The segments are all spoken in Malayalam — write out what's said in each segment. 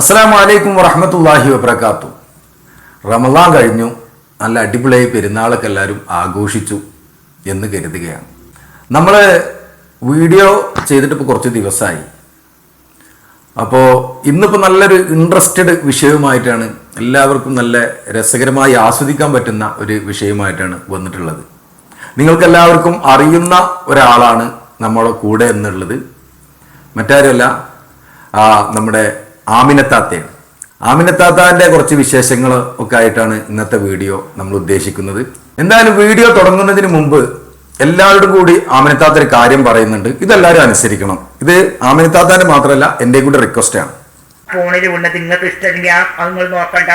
അസ്സാം വലൈക്കും വറഹമത്തല്ലാഹി വബർക്കാത്തു റമദാൻ കഴിഞ്ഞു. നല്ല അടിപൊളിയായി പെരുന്നാളൊക്കെ എല്ലാവരും ആഘോഷിച്ചു എന്ന് കരുതുകയാണ്. നമ്മൾ വീഡിയോ ചെയ്തിട്ട് ഇപ്പോൾ കുറച്ച് ദിവസമായി അപ്പോൾ ഇന്നിപ്പോൾ നല്ലൊരു ഇൻട്രസ്റ്റഡ് വിഷയവുമായിട്ടാണ് എല്ലാവർക്കും നല്ല രസകരമായി ആസ്വദിക്കാൻ പറ്റുന്ന ഒരു വിഷയമായിട്ടാണ് വന്നിട്ടുള്ളത്. നിങ്ങൾക്കെല്ലാവർക്കും അറിയുന്ന ഒരാളാണ് നമ്മളെ കൂടെ എന്നുള്ളത്. മറ്റാരുമല്ല നമ്മുടെ ആമിനത്താത്തയാണ് ആമിനത്താത്താന്റെ കുറച്ച് വിശേഷങ്ങൾ ഒക്കെ ആയിട്ടാണ് ഇന്നത്തെ വീഡിയോ നമ്മൾ ഉദ്ദേശിക്കുന്നത്. എന്തായാലും വീഡിയോ തുടങ്ങുന്നതിന് മുമ്പ് എല്ലാവരോടും കൂടി ആമിനത്താത്ത ഒരു കാര്യം പറയുന്നുണ്ട്. ഇതെല്ലാവരും അനുസരിക്കണം. ഇത് ആമിനത്താത്താന്റെ മാത്രമല്ല എന്റെ കൂടെ റിക്വസ്റ്റ് ആണ്. ഫോണിൽ ഉള്ളത് നിങ്ങൾക്ക് ഇഷ്ടമില്ല അത് നിങ്ങൾ നോക്കണ്ട.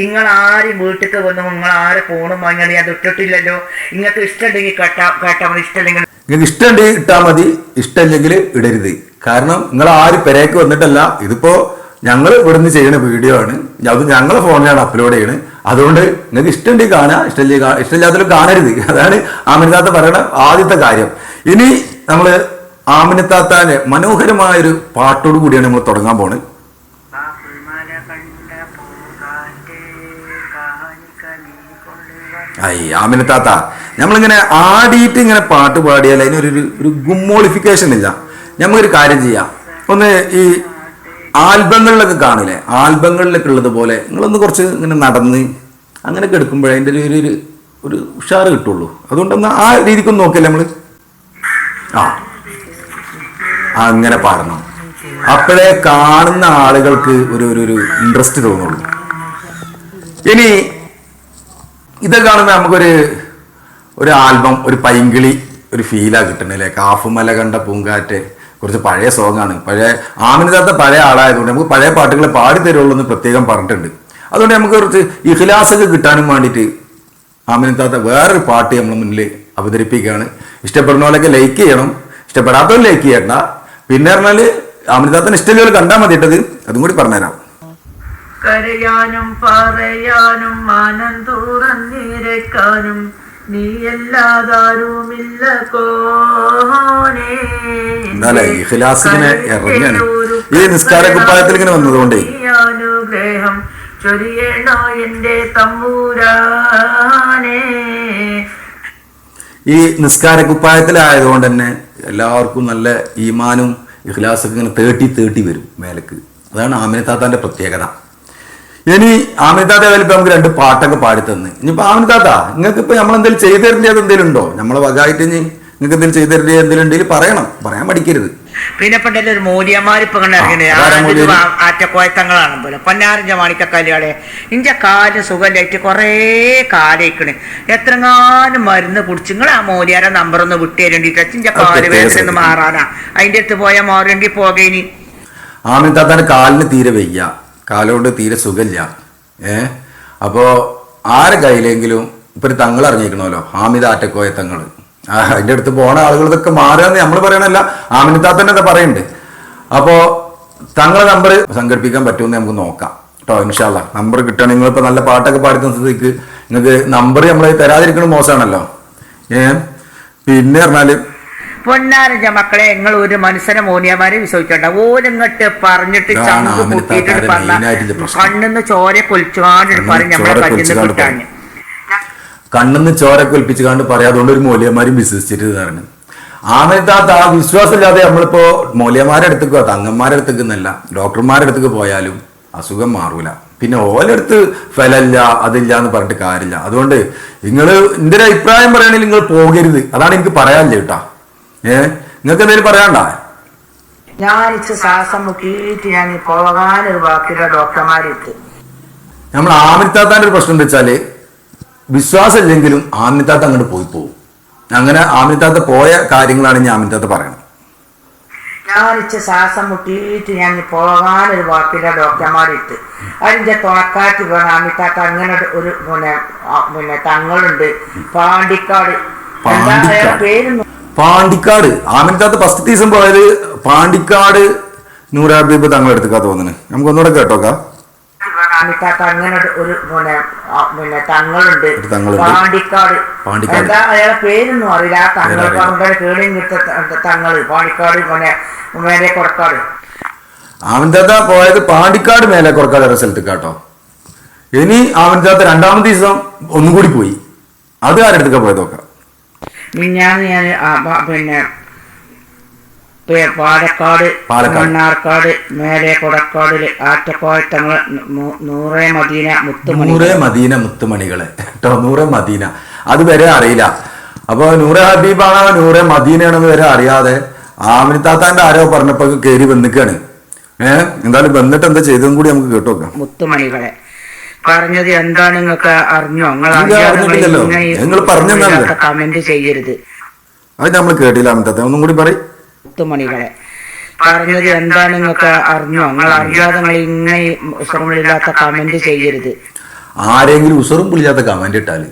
നിങ്ങൾ ആരും വീട്ടിൽ വന്നു നിങ്ങൾ ആരെ ഫോണും വാങ്ങി അത് ഇട്ടിട്ടില്ലല്ലോ. നിങ്ങൾക്ക് ഇഷ്ടമുണ്ടെങ്കിൽ കേട്ടാ കേട്ടാ മതി. ഇഷ്ടമില്ലെങ്കിൽ നിങ്ങൾക്ക് ഇഷ്ടമുണ്ടെങ്കിൽ ഇട്ടാൽ മതി. ഇഷ്ടമില്ലെങ്കിൽ ഇടരുത്. കാരണം നിങ്ങൾ ആരും പെരേക്ക് വന്നിട്ടല്ല. ഇതിപ്പോ ഞങ്ങൾ ഇവിടുന്ന് ചെയ്യുന്ന വീഡിയോ ആണ്. അത് ഞങ്ങളെ ഫോണിലാണ് അപ്ലോഡ് ചെയ്യുന്നത് അതുകൊണ്ട് നിങ്ങൾക്ക് ഇഷ്ടമുണ്ടെങ്കിൽ കാണാം ഇഷ്ടമില്ല ഇഷ്ടമില്ലാത്തവരും കാണരുത്. അതാണ് ആമിനത്താത്ത പറയുന്ന ആദ്യത്തെ കാര്യം. ഇനി നമ്മൾ ആമിനത്താത്താന്റെ മനോഹരമായൊരു പാട്ടോട് കൂടിയാണ് നമ്മൾ തുടങ്ങാൻ പോണത് ഐ ആമിനത്താത്ത. നമ്മളിങ്ങനെ ആടിയിട്ട് ഇങ്ങനെ പാട്ട് പാടിയാൽ അതിനൊരു ഒരു- ഗുമ്മോളിഫിക്കേഷൻ ഇല്ല. നമുക്കൊരു കാര്യം ചെയ്യാം. ഒന്ന് ഈ ആൽബങ്ങളിലൊക്കെ കാണില്ലേ? ആൽബങ്ങളിലൊക്കെ ഉള്ളത് പോലെ നിങ്ങളൊന്ന് കുറച്ച് ഇങ്ങനെ നടന്ന് അങ്ങനെയൊക്കെ എടുക്കുമ്പോഴേ അതിന്റെ ഒരു ഒരു ഒരു ഉഷാറ് കിട്ടുള്ളൂ. അതുകൊണ്ടൊന്ന് ആ രീതിക്കൊന്ന് നോക്കില്ലേ നമ്മൾ ആ. അങ്ങനെ പാടണം. അപ്പോഴേ കാണുന്ന ആളുകൾക്ക് ഒരു ഒരു ഒരു ഇൻട്രസ്റ്റ് തോന്നുള്ളൂ. ഇനി ഇത് കാണുമ്പോൾ നമുക്കൊരു ഒരു ആൽബം ഒരു പൈങ്കിളി ഒരു ഫീലാണ് കിട്ടണല്ലേ കാഫുമല കണ്ട പൂങ്കാറ്റ് കുറച്ച് പഴയ സോങ്ങാണ് പഴയ ആമിനദാത്ത പഴയ ആളായതുകൊണ്ട് നമുക്ക് പഴയ പാട്ടുകൾ പാടി തരുള്ളൂ എന്ന് പ്രത്യേകം പറഞ്ഞിട്ടുണ്ട്. അതുകൊണ്ട് നമുക്ക് കുറച്ച് ഇഖിലാസൊക്കെ കിട്ടാനും വേണ്ടിയിട്ട് ആമിനത്താത്ത വേറൊരു പാട്ട് നമ്മൾ മുന്നിൽ അവതരിപ്പിക്കുകയാണ്. ഇഷ്ടപ്പെടുന്ന പോലെയൊക്കെ ലൈക്ക് ചെയ്യണം. ഇഷ്ടപ്പെടാത്തവർ ലൈക്ക് ചെയ്യണ്ട. പിന്നെ പറഞ്ഞാൽ ആമിനത്താത്തന് ഇഷ്ടമുള്ളവർ കണ്ടാൽ മതി ഇട്ടത്. അതും കൂടി പറഞ്ഞുതരാം. കരയാനും പറയാനും മാനം തുറന്നിരക്കാനും എന്നാലേ ഇഖ്ലാസ് ഇങ്ങനെ ഇറങ്ങിയാണ്. ഈ നിസ്കാര കുപ്പായത്തിൽ ഇങ്ങനെ വന്നതുകൊണ്ടേ. അനുഗ്രഹം ചൊരിയണോ എന്റെ തമ്പൂരാനെ ഈ നിസ്കാര കുപ്പായത്തിലായതുകൊണ്ട് തന്നെ എല്ലാവർക്കും നല്ല ഈമാനും ഇഖ്ലാസൊക്കെ ഇങ്ങനെ തേട്ടി തേട്ടി വരും മേലക്ക് അതാണ് ആമിനത്താത്താന്റെ പ്രത്യേകത ഇനി ആമിനത്താത്ത വലിപ്പം നമുക്ക് രണ്ട് പാട്ടൊക്കെ പാടി തന്ന് ഇനിയിപ്പോ ആമിനത്താത്ത നിങ്ങൾക്ക് ഇപ്പൊ നമ്മൾ എന്തെങ്കിലും ചെയ്തു തരേണ്ടത് എന്തെങ്കിലും ഉണ്ടോ നമ്മളെ വകായിട്ട് ഇനി നിങ്ങൾക്ക് എന്തെങ്കിലും ചെയ്തു തരേണ്ടത് എന്തെങ്കിലും ഉണ്ടെങ്കിൽ പറയണം. പറയാൻ പഠിക്കരുത് പിന്നെ പണ്ടല്ലേ ഒരു മൂല്യന്മാർ ഇപ്പൊ? ആറ്റക്കോയത്തങ്ങളാണ് പോലെ പൊന്നാരഞ്ച മാണിക്കക്കാലികളെ ഇന്റെ കാൽ സുഖമില്ലായിട്ട് കുറേ കാലയിക്കണ് എത്രങ്ങാനും മരുന്ന് കുടിച്ച് നിങ്ങൾ ആ മൂല്യാരെ നമ്പർ ഒന്ന് വിട്ടു തരേണ്ടിട്ട് അത് കാൽ വേദന മാറാനാ. അതിന്റെ അടുത്ത് പോയാൽ മാറേണ്ടി പോകേനി. ആമിനത്താത്താന്റെ കാലിന് തീരെ വയ്യ. കാലുകൊണ്ട് തീരെ സുഖമില്ല. ഏ? അപ്പോൾ ആരെ കയ്യിലെങ്കിലും ഇപ്പൊ തങ്ങൾ ഇറങ്ങിക്കണമല്ലോ ഹാമിദ് ആറ്റക്കോയ തങ്ങൾ അതിന്റെ അടുത്ത് പോണ ആളുകൾ ഇതൊക്കെ മാറുകയെന്ന് നമ്മൾ പറയണല്ല തന്നെ എന്താ പറയുന്നുണ്ട്. അപ്പോൾ തങ്ങളെ നമ്പർ സംഘടിപ്പിക്കാൻ പറ്റുമെന്ന് നമുക്ക് നോക്കാം. കേട്ടോ ഇൻഷാല്ല നമ്പർ കിട്ടണം. നിങ്ങളിപ്പോൾ നല്ല പാട്ടൊക്കെ പാടി തന്ന സ്ഥിതിക്ക് നിങ്ങൾക്ക് നമ്പർ നമ്മൾ തരാതിരിക്കണം മോശമാണല്ലോ. ഏ? പിന്നെ പറഞ്ഞാൽ പൊന്നാരഞ്ച മക്കളെ നിങ്ങൾ ഒരു മനുഷ്യനെ മോനിയമാരെ വിശ്വസിച്ചോണ്ട ഓരങ്ങട്ട് പറഞ്ഞിട്ട് ചങ്ക് പൊട്ടിയിട്ട് പറഞ്ഞ. കണ്ണിന്ന് ചോര കൊലിച്ചുകാണ്ട് കണ്ണിന്ന് പറഞ്ഞ് നമ്മളെ കൊലിച്ചുകാണ്ട് കിട്ടാന് കണ്ണെന്ന് ചോര ഒലിപ്പിച്ച് കണ്ട് പറയാം. അതുകൊണ്ട് ഒരു മൂല്യന്മാരും വിശ്വസിച്ചിട്ട് തരണം ആമത്താത്ത ആ വിശ്വാസമില്ലാതെ നമ്മളിപ്പോ മൂല്യന്മാരുടെ അടുത്തേക്കോ തങ്ങന്മാരുടെ അടുത്തേക്ക് എന്നല്ല ഡോക്ടർമാരുടെ അടുത്തേക്ക് പോയാലും അസുഖം മാറൂല. പിന്നെ ഓലടുത്ത് ഫലല്ല അതില്ല എന്ന് പറഞ്ഞിട്ട് കാര്യമില്ല. അതുകൊണ്ട് നിങ്ങൾ എന്റെ ഒരു അഭിപ്രായം പറയുകയാണെങ്കിൽ നിങ്ങൾ പോകരുത്. അതാണ് എനിക്ക് പറയാനില്ല കേട്ടാ. ഏ? നിങ്ങൾക്ക് എന്തെങ്കിലും പറയാണ്ടാ ഞാൻ ശ്വാസം മുട്ടിയിട്ട് ഞാൻ പോകാനൊരു വാക്കില്ല ഡോക്ടർമാരെടുത്ത് നമ്മൾ ആമിത്താത്താന്റെ ഒരു പ്രശ്നം വെച്ചാൽ വിശ്വാസമില്ലെങ്കിലും ആമിത്താത്ത അങ്ങോട്ട് പോയി പോകും അങ്ങനെ ആമിത്താത്ത പോയ കാര്യങ്ങളാണ് ഞാൻ ആമിത്താത്ത പറയണം ഞാൻ ഇച്ച് ശ്വാസം മുട്ടിയിട്ട് ഞാൻ പോകാനൊരു വാക്കില്ല ഡോക്ടർമാരിട്ട്. അതിന്റെ തുണക്കാറ്റ് വേണം. ആമിത്താത്ത അങ്ങനെ ഒരു പിന്നെ പിന്നെ തങ്ങളുണ്ട്. പാണ്ടിക്കാട്. എന്താ പേര് പാണ്ടിക്കാട്. ആമിനത്താത്ത ഫസ്റ്റ് ദിവസം പോയത് പാണ്ടിക്കാട് നൂറാബീബ് തങ്ങളെടുത്തുക്കാ തോന്നുന്നു നമുക്ക് ഒന്നുകൂടെ കേട്ടോക്കാം. അമിതാത്ത അങ്ങനെ ഒരു പിന്നെ ആ, പിന്നെ തങ്ങളുണ്ട്. ഒരു തങ്ങളുണ്ട്. പാണ്ടിക്കാട്. പാണ്ടിക്കാട്. എന്താ അയാളെ പേരൊന്നും അറിയില്ല. ആ തങ്ങൾ പേരറിയില്ല. പങ്കെ കേളിയും കിട്ട തങ്ങൾ. പാണ്ടിക്കാട് പിന്നെ മേലെ കൊടക്കാട് ആമിൻതാത്ത പോയത് പാണ്ടിക്കാട് മേലെ കൊടുക്കാട് റിസൾട്ട് കേട്ടോ ഇനി ആമിൻതാത്ത രണ്ടാമത്തെ ദിവസം ഒന്നുകൂടി പോയി. അത് ആരെടുത്തൊക്കെ പോയതൊക്കെ? മിഞ്ഞാന്ന് ഞാൻ പിന്നെ പാലക്കാട്. മണ്ണാർക്കാട് മേലെ കൊടക്കാടിൽ ആറ്റക്കോയത്തങ്ങൾ നൂ- നൂറേ മദീന മുത്തുമണി നൂറേ മദീന മുത്തുമണികൾ. കേട്ടോ നൂറേ മദീന. അത് വരെ അറിയില്ല. അപ്പൊ നൂറെ ഹബീബാണോ നൂറെ മദീനയാണെന്ന് വരെ അറിയാതെ ആമിനിത്താത്താന്റെ ആരോ പറഞ്ഞപ്പോ കയറി വന്നിക്കാണ്. ഏഹ് എന്തായാലും വന്നിട്ട് എന്താ ചെയ്തതും കൂടി നമുക്ക് കേട്ടോക്കാം. മുത്തുമണികളെ. പറഞ്ഞത് എന്താണ് നിങ്ങൾക്ക് അറിഞ്ഞോ? നിങ്ങൾ. നിങ്ങൾ. കമന്റ് ചെയ്യരുത്. അത് നമ്മൾ കേട്ടില്ല ഒന്നും കൂടി പറയും. മണികളെ പറഞ്ഞത് എന്താണ് നിങ്ങൾക്ക് അറിഞ്ഞോ? നിങ്ങൾ അറിയാതെ നിങ്ങൾ ഇങ്ങനെ ഉസറുമില്ലാത്ത കമന്റ് ചെയ്യരുത്. ആരെങ്കിലും ഉസറും പുളിയാത്ത കമന്റ് ഇട്ടാൽ.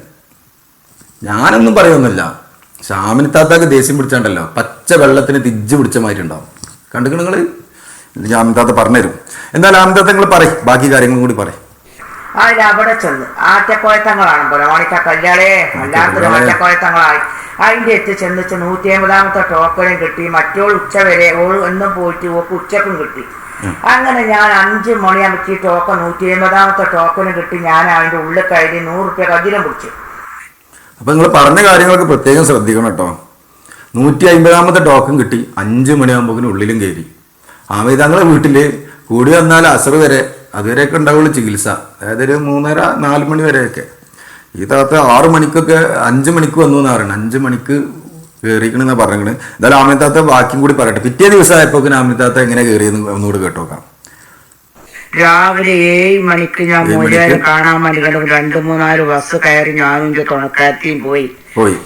ഞാനൊന്നും പറയൊന്നുമില്ല. ഷാമിനിത്താത്താക്ക് ദേഷ്യം പിടിച്ചാണ്ടല്ലോ. പച്ച വെള്ളത്തിന് തിജ്ജ് പിടിച്ച മാതിരി ഉണ്ടാവും കണ്ടു നിങ്ങൾ താത്ത പറഞ്ഞുതരും. എന്നാൽ ആമിതാത്ത നിങ്ങൾ പറയും. ബാക്കി കാര്യങ്ങളും കൂടി പറയും. അതിൽ അവിടെ ചെന്ന്. ആറ്റക്കോയത്തങ്ങളാണ് ബലോണിക്ക കല്യാളേ അല്ലാത്തൊരു കല്യാളേ. ആറ്റക്കോയത്തങ്ങളായി അതിന്റെ എത്തി ചെന്നിച്ച് നൂറ്റി അമ്പതാമത്തെ ടോക്കണും കിട്ടി. മറ്റോൾ ഉച്ച വരെ ഓൾ എന്നും പോയിട്ട് ഓക്ക് ഉച്ചക്കും കിട്ടി. അങ്ങനെ ഞാൻ അഞ്ച് മണിയാകുമ്പോൾ ഈ ടോക്കൺ നൂറ്റി അമ്പതാമത്തെ ടോക്കണും കിട്ടി. ഞാൻ അതിന്റെ ഉള്ളിൽ കയറി നൂറ് റുപ്യ കതിരം പിടിച്ചു. അപ്പൊ നിങ്ങൾ പറഞ്ഞ കാര്യങ്ങളൊക്കെ പ്രത്യേകം ശ്രദ്ധിക്കണം കേട്ടോ. നൂറ്റി അമ്പതാമത്തെ ടോക്കൺ കിട്ടി. അഞ്ച് മണിയാകുമ്പോൾ ഉള്ളിലും കയറി. ആമിതങ്ങളെ വീട്ടിൽ കൂടി വന്നാൽ അസർ വരെ അതുവരെയൊക്കെ ഉണ്ടാവുള്ളൂ ചികിത്സ. അതായത് ഒരു മൂന്നര നാല് മണി വരെയൊക്കെ. ഈ താത്ത ആറ് മണിക്കൊക്കെ അഞ്ച് മണിക്ക് വന്നു എന്ന് പറയുന്നത് അഞ്ച് മണിക്ക് കയറിക്കണെന്നാ പറഞ്ഞത് എന്തായാലും ആമിത്താത്ത ബാക്കിയും കൂടി പറയട്ടെ. പിറ്റേ ദിവസം ആയപ്പോ ആമിതാത്ത എങ്ങനെ കയറിയെന്ന് ഒന്നുകൂടി കേട്ടോക്കാം. രാവിലെ ഏഴ് മണിക്ക് ഞാൻ മുഴുവൻ കാണാൻ വേണ്ടി കണ്ടു രണ്ട് മൂന്നാൽ ബസ് കയറി ഞാനും തുണക്കാത്തിയും പോയി. പോയി.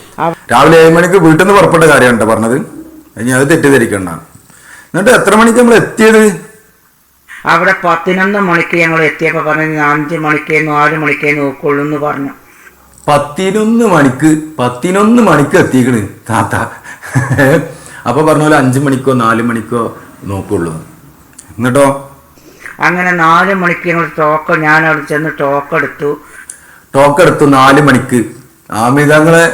രാവിലെ ഏഴ് മണിക്ക് വീട്ടിൽ നിന്ന് പുറപ്പെട്ട കാര്യമുണ്ടോ പറഞ്ഞത്? ഇനി അത് തെറ്റിദ്ധരിക്കണ്ട. എന്നിട്ട് എത്ര മണിക്ക് നമ്മൾ എത്തിയത്? അവിടെ പതിനൊന്ന് മണിക്ക് ഞങ്ങൾ എത്തിയപ്പോ പറഞ്ഞു അഞ്ച് മണിക്കേന്ന് നാല് മണിക്കേന്ന് നോക്കുള്ളൂ എന്ന് പറഞ്ഞു. പത്തിനൊന്ന് മണിക്ക് പത്തിനൊന്ന് മണിക്ക് എത്തിക്കണ് താത്ത. അപ്പൊ പറഞ്ഞ പോലെ അഞ്ചു മണിക്കോ നാല് മണിക്കോ നോക്കുള്ളൂ. എന്നിട്ടോ? അങ്ങനെ നാല് മണിക്ക് ഞങ്ങൾ ടോക്ക് ഞാൻ അവിടെ ചെന്ന് ടോക്ക് എടുത്തു. ടോക്ക് എടുത്തു നാല് മണിക്ക്. ആമിതങ്ങളെ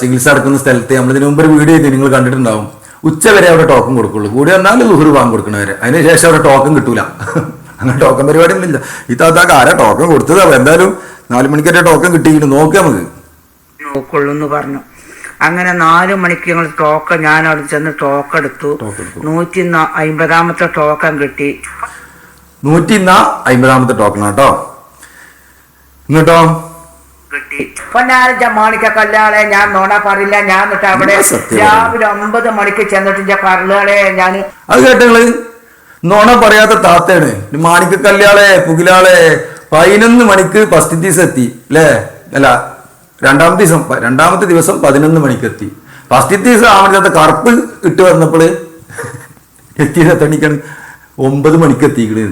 ചികിത്സ നടക്കുന്ന സ്ഥലത്ത് നമ്മളിതിനു മുമ്പ് ഒരു വീഡിയോ ചെയ്ത് നിങ്ങൾ കണ്ടിട്ടുണ്ടാവും. ഉച്ച വരെ അവിടെ ടോക്കൺ കൊടുക്കുള്ളൂ. കൂടി വന്നാൽ ലുഹുർ വാങ്ങി കൊടുക്കണവരെ അതിനുശേഷം അവിടെ ടോക്കൺ കിട്ടൂല. അങ്ങനെ ടോക്കൺ പരിപാടി ഒന്നുമില്ല ഈ താത്താക്ക് ആരാ ടോക്കൺ കൊടുത്തതാ എന്തായാലും നാല് മണിക്കൊരു ടോക്കൺ കിട്ടിയിട്ട് നോക്കാം നമുക്ക്. നോക്കുള്ളൂ പറഞ്ഞു. അങ്ങനെ നാല് മണിക്ക് ഞങ്ങൾ ടോക്കൺ ഞാൻ അവിടെ ചെന്ന് ടോക്ക് എടുത്തു. നൂറ്റി അമ്പതാമത്തെ ടോക്കൺ കിട്ടി. നൂറ്റി അമ്പതാമത്തെ ടോക്കൺ കേട്ടോ എന്നിട്ടോ പൊന്നാരഞ്ച മാണിക്ക കല്ലാളെ ഞാൻ നോണ പറയില്ല. ഞാൻ എന്നിട്ട് അവിടെ രാവിലെ ഒമ്പത് മണിക്ക് ചെന്നിട്ട് കരളുകളെ ഞാൻ അത് കേട്ടങ്ങൾ? നോണ പറയാത്ത താത്തയാണ്. മാണിക്ക കല്യാളെ പുകിലാളെ പതിനൊന്ന് മണിക്ക് ഫസ്റ്റ് ദിവസം എത്തി അല്ലേ അല്ല രണ്ടാമത്തെ ദിവസം രണ്ടാമത്തെ ദിവസം പതിനൊന്ന് മണിക്ക് എത്തി. ഫസ്റ്റ് ദിവസം ആമത്തെ കറുപ്പ് ഇട്ട് വന്നപ്പോൾ എത്തിയത് എത്ര മണിക്കാണ് ഒമ്പത് മണിക്ക് എത്തിക്കണ്.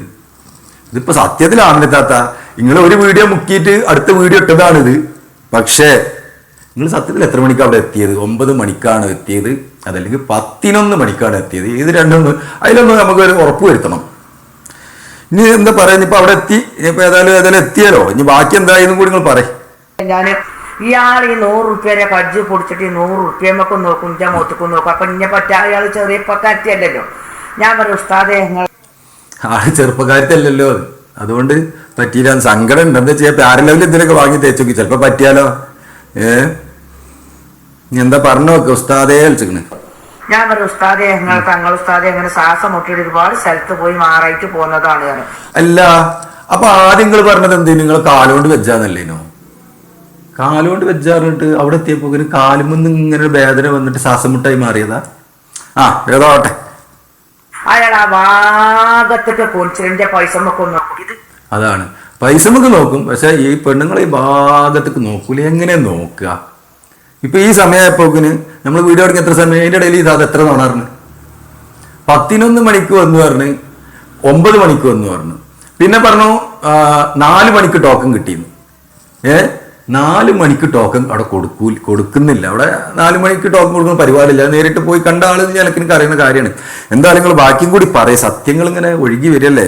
ഇതിപ്പോ സത്യത്തിലാണ് താത്ത. നിങ്ങൾ ഒരു വീഡിയോ മുക്കിയിട്ട് അടുത്ത വീഡിയോ ഇട്ടതാണിത്. പക്ഷേ നിങ്ങൾ സത്യത്തിൽ എത്ര മണിക്കാണ് അവിടെ എത്തിയത്? ഒമ്പത് മണിക്കാണ് എത്തിയത്. അതല്ലെങ്കിൽ പത്തിനൊന്ന് മണിക്കാണ് എത്തിയത്. ഇത് രണ്ടൊന്ന്? അതിലൊന്ന് നമുക്ക് ഒരു ഉറപ്പ് വരുത്തണം. ഇനി എന്താ പറയുന്നത് ഇപ്പൊ അവിടെ എത്തി. ഇനിയിപ്പോ ഏതായാലും ഏതായാലും എത്തിയാലോ? ഇനി ബാക്കി എന്തായാലും കൂടി നിങ്ങൾ പറയും. ഞാൻ ഇയാൾ ഈ നൂറ് റുപ്യരെ കജ്ജ് പൊടിച്ചിട്ട് ഈ നൂറ് റുപ്യമൊക്കെ നോക്കും ഇഞ്ച മുഖത്തേക്കും നോക്കും. അപ്പൊ ഇന്നെ പറ്റാ അയാൾ ചെറിയ പക്കാറ്റിയല്ലല്ലോ ഞാൻ പറയും ഉസ്താദെ നിങ്ങൾ ആൾ ചെറുപ്പക്കാരത്തല്ലല്ലോ അത്. അതുകൊണ്ട് പറ്റിയില്ല. സങ്കടം ഉണ്ട് എന്താ ചെയ്യാ പാര ലെവലിൽ എന്തിനൊക്കെ വാങ്ങി തേച്ച് നോക്കി. ചിലപ്പോ പറ്റിയാലോ? ഏ? എന്താ പറഞ്ഞു നോക്ക്? ഉസ്താദേ കളിച്ചിക്കണ് ഞാൻ പറഞ്ഞു ഉസ്താദെ തങ്ങൾ ഉസ്താദെ അങ്ങനെ സാഹസം മുട്ടിയിട്ട് ഒരുപാട് സ്ഥലത്ത് പോയി മാറായിട്ട് പോകുന്നതാണ് അല്ല അപ്പൊ ആദ്യം നിങ്ങൾ പറഞ്ഞത് എന്ത്? നിങ്ങൾ കാലുകൊണ്ട് വെച്ചാന്നല്ലേനോ കാലുകൊണ്ട് വെച്ചാറിട്ട് അവിടെ എത്തിയപ്പോ കാലുമെന്ന് ഇങ്ങനെ വേദന വന്നിട്ട് ശ്വാസം മുട്ടായി മാറിയതാ? ആ ഏതോട്ടെ അയാൾ ആ ഭാഗത്തൊക്കെ പൊളിച്ചതിന്റെ പൈസ നോക്കി. അതാണ്. പൈസ നമുക്ക് നോക്കും. പക്ഷെ ഈ പെണ്ണുങ്ങൾ ഈ ഭാഗത്തേക്ക് നോക്കൂല? എങ്ങനെ നോക്കുക? ഇപ്പൊ ഈ സമയപ്പോക്കിന് നമ്മൾ വീഡിയോ എടുക്കുന്ന എത്ര സമയം? അതിന്റെ ഇടയിൽ ഇതാ എത്ര പറഞ്ഞു? പത്തിനൊന്ന് മണിക്ക് വന്നു പറഞ്ഞ്. ഒമ്പത് മണിക്ക് വന്നു പറഞ്ഞു. പിന്നെ പറഞ്ഞു നാല് മണിക്ക് ടോക്കൺ കിട്ടിയിരുന്നു. ഏ? നാല് മണിക്ക് ടോക്കൺ അവിടെ കൊടുക്കൂ കൊടുക്കുന്നില്ല. അവിടെ നാല് മണിക്ക് ടോക്കൺ കൊടുക്കുന്ന പരിപാടിയില്ല. നേരിട്ട് പോയി കണ്ട ആൾ എനിക്ക് എനിക്ക് അറിയുന്ന കാര്യമാണ്. എന്തായാലും നിങ്ങൾ ബാക്കിയും കൂടി പറയും. സത്യങ്ങൾ ഇങ്ങനെ ഒഴുകി വരില്ലേ?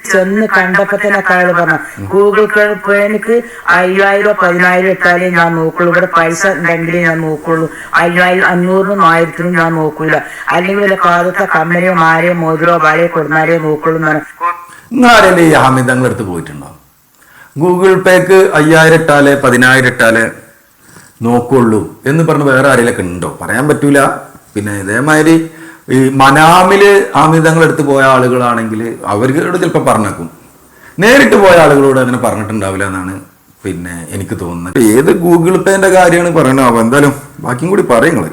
ചെന്ന് കണ്ടപ്പോ തന്നെ അയാൾ പറഞ്ഞു ഗൂഗിൾ പേനക്ക് അയ്യായിരം പതിനായിരം ഇട്ടാലേ ഞാൻ നോക്കുള്ളൂ. ഇവിടെ പൈസ ഉണ്ടെങ്കിലേ ഞാൻ നോക്കുള്ളൂ. അയ്യായിരം അഞ്ഞൂറിനും ആയിരത്തിനും ഞാൻ നോക്കൂല. അല്ലെങ്കിൽ വല്ല കാലത്തെ കമ്മലിയോ മാരയോ മോതിരോ വാഴയോ കൊടുന്നാലേ നോക്കുള്ളൂ എന്നാണ് ഈ അഹമ്മദ് അങ്ങനെ അടുത്ത് പോയിട്ടുണ്ടോ? ഗൂഗിൾ പേക്ക് അയ്യായിരം ഇട്ടാൽ പതിനായിരം ഇട്ടാൽ നോക്കുള്ളൂ എന്ന് പറഞ്ഞ് വേറെ ആരെങ്കിലൊക്കെ ഉണ്ടോ? പറയാൻ പറ്റൂല. പിന്നെ ഇതേമാതിരി ഈ മനാമിൽ ആമിതങ്ങൾ എടുത്ത് പോയ ആളുകളാണെങ്കിൽ അവരോട് ചിലപ്പോൾ പറഞ്ഞേക്കും. നേരിട്ട് പോയ ആളുകളോട് അങ്ങനെ പറഞ്ഞിട്ടുണ്ടാവില്ല എന്നാണ് പിന്നെ എനിക്ക് തോന്നുന്നത്. ഏത് ഗൂഗിൾ പേന്റെ കാര്യമാണ് പറയണത്? എന്തായാലും ബാക്കിയും കൂടി പറയുന്നത്